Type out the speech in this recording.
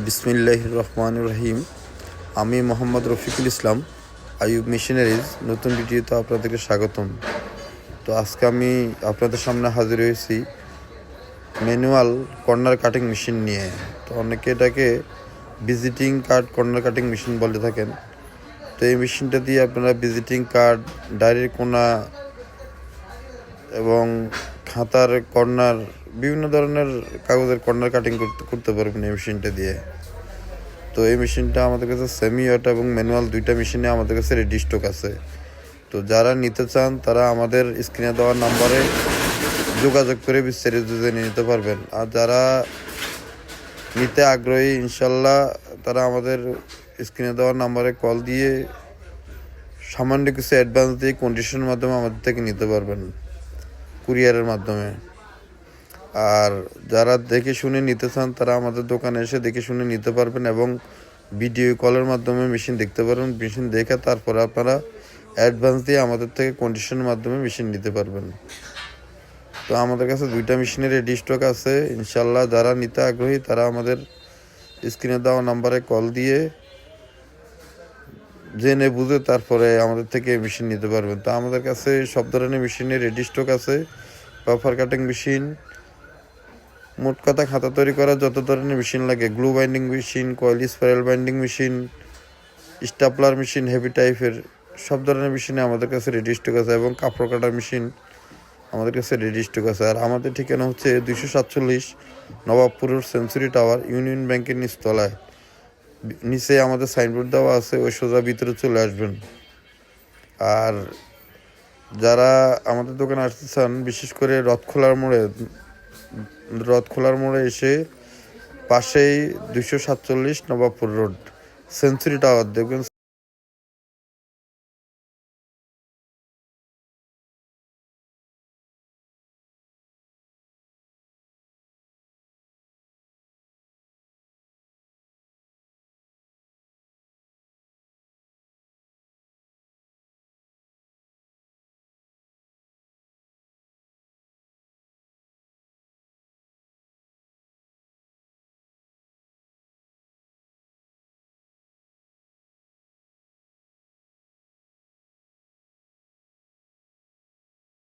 বিসমিল্লাহ রহমান রহিম আমি মোহাম্মদ রফিকুল ইসলাম, আইয়ুব মিশনারিজ, নতুন ভিডিওতে আপনাদেরকে স্বাগতম। তো আজকে আমি আপনাদের সামনে হাজির হয়েছি ম্যানুয়াল কর্নার কাটিং মেশিন নিয়ে। তো অনেকে এটাকে visiting card corner cutting machine বলে থাকেন। তো এই মেশিনটা দিয়ে আপনারা ভিজিটিং কার্ড, ডায়েরির কোনা এবং খাতার কর্নার বিভিন্ন ধরনের কাগজের কর্নার কাটিং করতে করতে পারবেন এই মেশিনটা দিয়ে। তো এই মেশিনটা আমাদের কাছে সেমি অটো এবং ম্যানুয়াল দুইটা মেশিনে আমাদের কাছে রেডি স্টক আছে। তো যারা নিতে চান, তারা আমাদের স্ক্রিনে দেওয়ার নাম্বারে যোগাযোগ করে বিস্তারিত জেনে নিতে পারবেন। আর যারা নিতে আগ্রহী, ইনশাল্লাহ তারা আমাদের স্ক্রিনে দেওয়ার নাম্বারে কল দিয়ে সামান্য কিছু অ্যাডভান্স দিয়ে কন্ডিশনের মাধ্যমে আমাদের থেকে নিতে পারবেন। কুরিয়ারের মাধ্যমে। আর যারা দেখে শুনে নিতে চান, তারা আমাদের দোকানে এসে দেখে শুনে নিতে পারবেন এবং ভিডিও কলের মাধ্যমে মেশিন দেখতে পারবেন। মেশিন দেখে তারপরে আপনারা অ্যাডভান্স দিয়ে আমাদের থেকে কন্ডিশনের মাধ্যমে মেশিন নিতে পারবেন। তো আমাদের কাছে দুইটা মেশিনের রেডি স্টক আছে। ইনশাল্লাহ যারা নিতে আগ্রহী, তারা আমাদের স্ক্রিনে দেওয়া নাম্বারে কল দিয়ে জেনে বুঝে তারপরে আমাদের থেকে মেশিন নিতে পারবেন। তো আমাদের কাছে সব ধরনের মেশিনের রেডি স্টক আছে। পাফার কাটিং মেশিন মোট কথা খাতা তৈরি করার যত ধরনের মেশিন লাগে, glue binding machine, coil spiral binding machine, stapler machine, heavy টাইপের সব ধরনের মেশিনে আমাদের কাছে রেডি স্টক আছে এবং কাপড় কাটার মেশিন আমাদের কাছে রেডি স্টক আছে। আর আমাদের ঠিকানা হচ্ছে দুইশো সাতচল্লিশ নবাবপুরের সেঞ্চুরি টাওয়ার, ইউনিয়ন ব্যাংকের নিচতলায়। নিচে আমাদের সাইনবোর্ড দেওয়া আছে, ওই সোজা ভিতরে চলে আসবেন। আর যারা আমাদের দোকানে আসতে চান, বিশেষ করে রথ খোলার মোড়ে রথ খোলার মোড়ে এসে পাশেই দুশো সাতচল্লিশ নবাবপুর রোড সেঞ্চুরি টাওয়ার দেখবেন